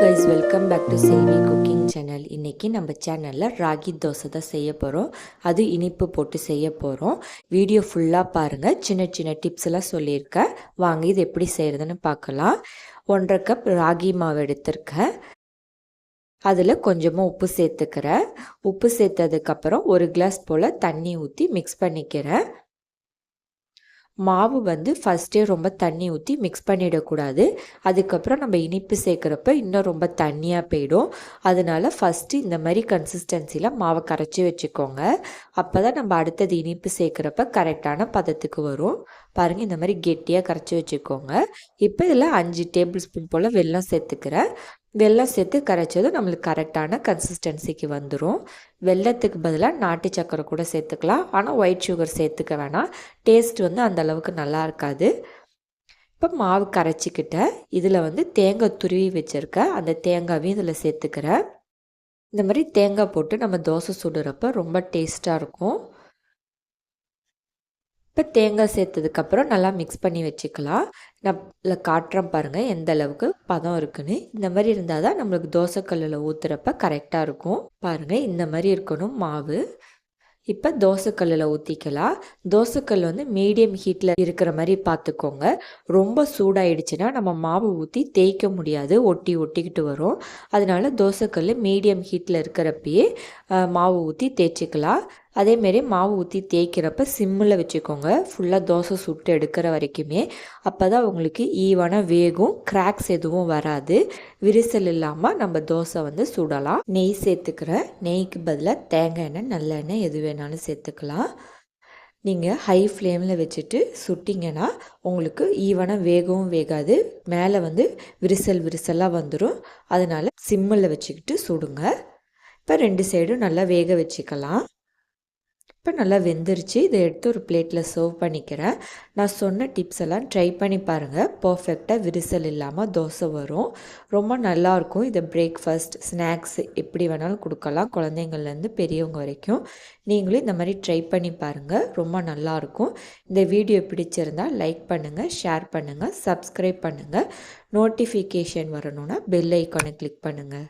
Guys welcome back to Savi cooking channel இன்றைக்கி நம்ம சேனலில் ராகி தோசை தான் செய்ய போகிறோம் அது இனிப்பு போட்டு செய்ய போகிறோம் வீடியோ ஃபுல்லாக பாருங்கள் சின்ன சின்ன டிப்ஸ் எல்லாம் சொல்லியிருக்கேன். வாங்க இது எப்படி செய்கிறதுன்னு பார்க்கலாம். ஒன்றரை கப் ராகி மாவு எடுத்திருக்கேன். அதில் கொஞ்சமாக உப்பு சேர்த்துக்கிறேன். உப்பு சேர்த்ததுக்கப்புறம் ஒரு கிளாஸ் போல் தண்ணி ஊற்றி மிக்ஸ் பண்ணிக்கிறேன். மாவு வந்து ஃபஸ்ட்டே ரொம்ப தண்ணி ஊற்றி மிக்ஸ் பண்ணிடக்கூடாது. அதுக்கப்புறம் நம்ம இனிப்பு சேர்க்குறப்ப இன்னும் ரொம்ப தண்ணியாக போயிடும். அதனால ஃபஸ்ட்டு இந்த மாதிரி கன்சிஸ்டன்சியில் மாவை கரைச்சி வச்சுக்கோங்க. அப்போ தான் நம்ம அடுத்தது இனிப்பு சேர்க்குறப்ப கரெக்டான பதத்துக்கு வரும். பாருங்கள் இந்த மாதிரி கெட்டியாக கரைச்சி வச்சுக்கோங்க. இப்போ இதில் அஞ்சு டேபிள் ஸ்பூன் போல் வெள்ளம் சேர்த்துக்கிறேன். வெல்லம் சேர்த்து கரைச்சதும் நம்மளுக்கு கரெக்டான கன்சிஸ்டன்சிக்கு வந்துடும் வெள்ளத்துக்கு பதிலாக நாட்டு சக்கரை கூட சேர்த்துக்கலாம். ஆனால் ஒயிட் சுகர் சேர்த்துக்க வேணாம். டேஸ்ட் வந்து அந்த அளவுக்கு நல்லா இருக்காது. இப்போ மாவு கரைச்சிக்கிட்டேன். இதில் வந்து தேங்காய் துருவி வச்சுருக்கேன். அந்த தேங்காவையும் இதில் சேர்த்துக்கிறேன். இந்த மாதிரி தேங்காய் போட்டு நம்ம தோசை சுடுறப்ப ரொம்ப டேஸ்ட்டாக இருக்கும். இப்போ தேங்காய் சேர்த்ததுக்கப்புறம் நல்லா மிக்ஸ் பண்ணி வச்சுக்கலாம். நான் காட்டுறோம் பாருங்கள் எந்த அளவுக்கு பதம் இருக்குன்னு. இந்த மாதிரி இருந்தால் தான் நம்மளுக்கு தோசைக்கல்லில் ஊற்றுறப்ப கரெக்டாக இருக்கும். பாருங்கள் இந்த மாதிரி இருக்கணும் மாவு. இப்போ தோசைக்கல்லில் ஊற்றிக்கலாம் தோசைக்கல் வந்து மீடியம் ஹீட்டில் இருக்கிற மாதிரி பார்த்துக்கோங்க. ரொம்ப சூடாயிடுச்சுன்னா நம்ம மாவு ஊற்றி தேய்க்க முடியாது. ஒட்டி ஒட்டிக்கிட்டு வரும். அதனால தோசைக்கல் மீடியம் ஹீட்டில் இருக்கிறப்பயே மாவு ஊற்றி தேய்ச்சிக்கலாம். அதேமாரி மாவு ஊற்றி தேய்க்கிறப்ப சிம்மில் வச்சுக்கோங்க. ஃபுல்லாக தோசை சுட்டு எடுக்கிற வரைக்குமே. அப்போ தான் உங்களுக்கு ஈவனாக வேகும். கிராக்ஸ் எதுவும் வராது. விரிசல் இல்லாமல் நம்ம தோசை வந்து சுடலாம். நெய் சேர்த்துக்கிறேன். நெய்க்கு பதிலாக தேங்காய் எண்ணெய் நல்லெண்ணெய் எது வேணாலும் சேர்த்துக்கலாம். நீங்கள் ஹை ஃப்ளேமில் வச்சுட்டு சுட்டிங்கன்னா உங்களுக்கு ஈவனாக வேகவும் வேகாது. மேலே வந்து விரிசல் விரிசலாக வந்துடும் அதனால் சிம்மில் வச்சுக்கிட்டு சுடுங்க. இப்போ ரெண்டு சைடும் நல்லா வேக வச்சுக்கலாம். இப்போ நல்லா வெந்துருச்சு. இதை எடுத்து ஒரு பிளேட்டில் சர்வ் பண்ணிக்கிறேன். நான் சொன்ன டிப்ஸ் எல்லாம் ட்ரை பண்ணி பாருங்கள் பர்ஃபெக்டாக விரிசல் இல்லாமல் தோசை வரும். ரொம்ப நல்லாயிருக்கும் இதை பிரேக்ஃபாஸ்ட் ஸ்நாக்ஸ் எப்படி வேணாலும் கொடுக்கலாம். குழந்தைங்கள்லேருந்து பெரியவங்க வரைக்கும். நீங்களும் இந்த மாதிரி ட்ரை பண்ணி பாருங்கள் ரொம்ப நல்லாயிருக்கும் இந்த வீடியோ பிடிச்சிருந்தால் லைக் பண்ணுங்கள் ஷேர் பண்ணுங்கள் சப்ஸ்கிரைப் பண்ணுங்கள் நோட்டிஃபிகேஷன் வரணுன்னா பெல் ஐக்கானை கிளிக் பண்ணுங்கள்